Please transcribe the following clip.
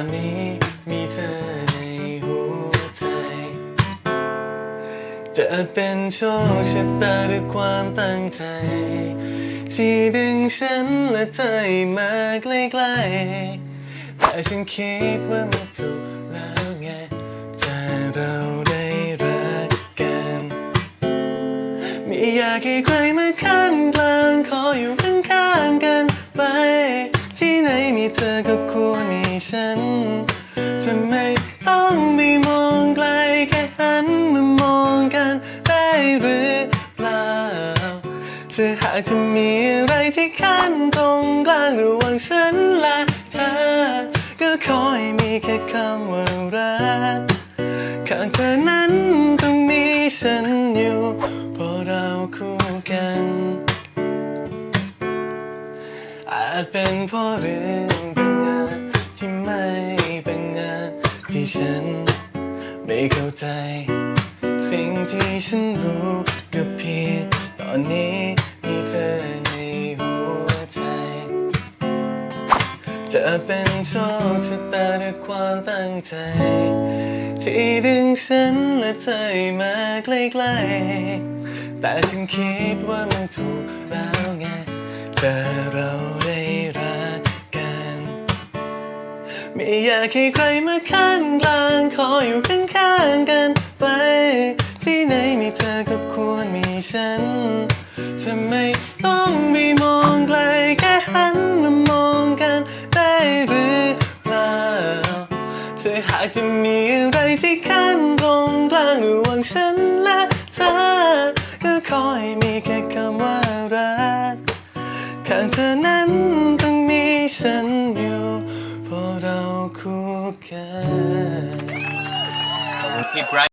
อนนี้มีเธอในหัวใจ จะเป็นโชคชะตาหรือความตั้งใจ ที่ดึงฉันและเธอมาใกล้ๆแต่ฉันคิดว่ามันถูกแล้วไงถ้าเราได้รักกัน ไม่อยากให้ใครมาข้างกลางขออยู่ข้างๆกันไป ที่ไหนมีเธอ ฉันทำไม่ต้องไม่มองไกลแค่หันมามองกันได้หรือเปล่าถ้าหากจะมีอะไรที่ขั้นตรงกลางระหว่างฉันและเธอ ก็ขอให้มีแค่คำว่ารักข้างเธอนั้นต้องมีฉันอยู่เพราะเราคู่กันอาจเป็นเพราะเรื่องบางงาน ที่ไม่เป็นงานที่ฉันไม่เข้าใจ สิ่งที่ฉันรู้ก็เพียงตอนนี้มีเธอในหัวใจ จะเป็นโชคชะตาหรือความตั้งใจ ที่ดึงฉันและเธอให้มาใกล้ๆแต่ฉันคิดว่ามันถูกแล้วไงถ้าเรา ไม่อยากให้ใครมาข้างกลางขออยู่ข้างๆกันไป ที่ไหนมีเธอก็ควรมีฉันทำไมต้องไม่มองไกลแค่หันมามองกันได้หรือเปล่าถ้าหากจะมีอะไรที่ขั้นตรงกลางระหว่างฉันและเธอก็ขอให้มีแค่คำว่ารักข้างเธอนั้นต้องมีฉันอยู่ คู่กันขอบคุณพี่ไบร